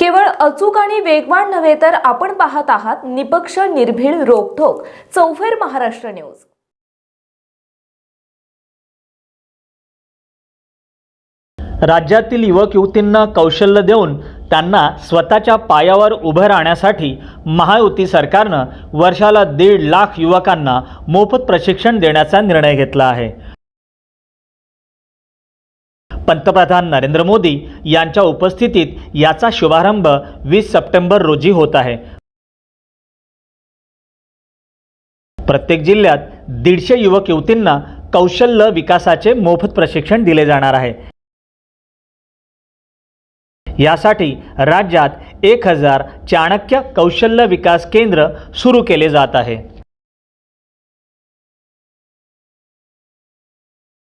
केवळ अचूक आणि वेगवान नव्हे तर आपण पाहत आहात निपक्ष निर्भीड रोखोक चौफेर महाराष्ट्र न्यूज. राज्यातील युवक युवतींना कौशल्य देऊन त्यांना स्वतःच्या पायावर उभं राहण्यासाठी महायुती सरकारनं वर्षाला दीड लाख युवकांना मोफत प्रशिक्षण देण्याचा निर्णय घेतला आहे. पंतप्रधान नरेंद्र मोदी यांच्या उपस्थितीत याचा शुभारंभ वीस सप्टेंबर रोजी होत आहे. प्रत्येक जिल्ह्यात दीडशे युवक युवतींना कौशल्य विकासाचे मोफत प्रशिक्षण दिले जाणार आहे. यासाठी राज्यात एक हजार चाणक्य कौशल्य विकास केंद्र सुरू केले जात आहे.